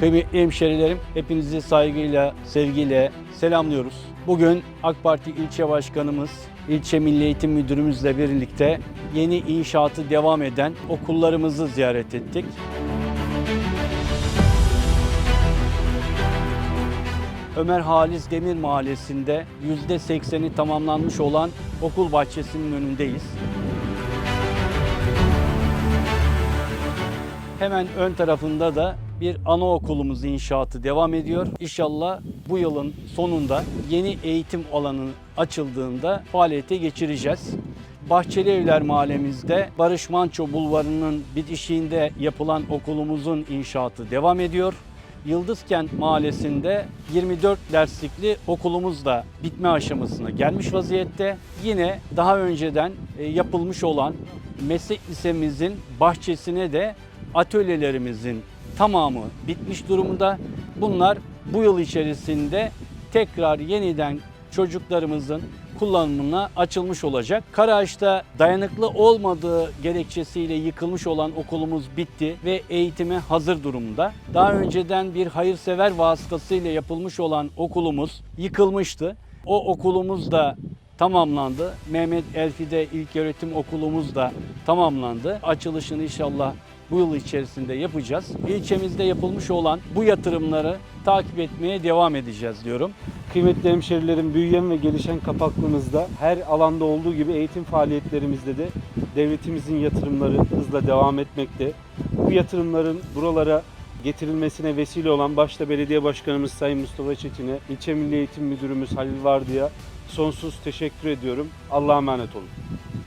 Kıymetli hemşerilerim, hepinizi saygıyla, sevgiyle selamlıyoruz. Bugün AK Parti ilçe başkanımız, ilçe milli eğitim müdürümüzle birlikte yeni inşaatı devam eden okullarımızı ziyaret ettik. Ömer Halis Demir Mahallesi'nde %80'i tamamlanmış olan okul bahçesinin önündeyiz. Hemen ön tarafında da bir anaokulumuz inşaatı devam ediyor. İnşallah bu yılın sonunda yeni eğitim alanı açıldığında faaliyete geçireceğiz. Bahçeli Evler mahallemizde Barış Manço Bulvarı'nın bitişiğinde yapılan okulumuzun inşaatı devam ediyor. Yıldızkent Mahallesi'nde 24 derslikli okulumuz da bitme aşamasına gelmiş vaziyette. Yine daha önceden e, yapılmış olan meslek lisemizin bahçesine de atölyelerimizin tamamı bitmiş durumda. Bunlar bu yıl içerisinde tekrar yeniden çocuklarımızın kullanımına açılmış olacak. Karaağaç'ta dayanıklı olmadığı gerekçesiyle yıkılmış olan okulumuz bitti ve eğitime hazır durumda. Daha önceden bir hayırsever vasıtasıyla yapılmış olan okulumuz yıkılmıştı. O okulumuz da tamamlandı. Mehmet Elfi'de ilköğretim okulumuz da tamamlandı. Açılışını inşallah bu yıl içerisinde yapacağız. İlçemizde yapılmış olan bu yatırımları takip etmeye devam edeceğiz diyorum. Kıymetli hemşerilerim büyüyen ve gelişen kapaklığımızda her alanda olduğu gibi eğitim faaliyetlerimizde de devletimizin yatırımları hızla devam etmekte. Bu yatırımların buralara getirilmesine vesile olan başta belediye başkanımız Sayın Mustafa Çetin'e, ilçe milli eğitim müdürümüz Halil Vardı'ya sonsuz teşekkür ediyorum. Allah'a emanet olun.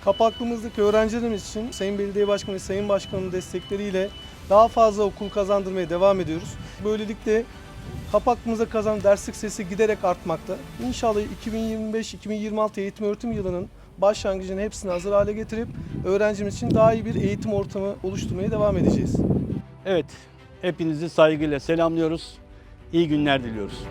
Kapaklığımızdaki öğrencilerimiz için Sayın Belediye Başkanı ve Sayın Başkan'ın destekleriyle daha fazla okul kazandırmaya devam ediyoruz. Böylelikle kapaklığımıza kazanan derslik sayısı giderek artmakta. İnşallah 2025-2026 eğitim öğretim yılının başlangıcını hepsini hazır hale getirip öğrencimiz için daha iyi bir eğitim ortamı oluşturmaya devam edeceğiz. Evet, hepinizi saygıyla selamlıyoruz. İyi günler diliyoruz.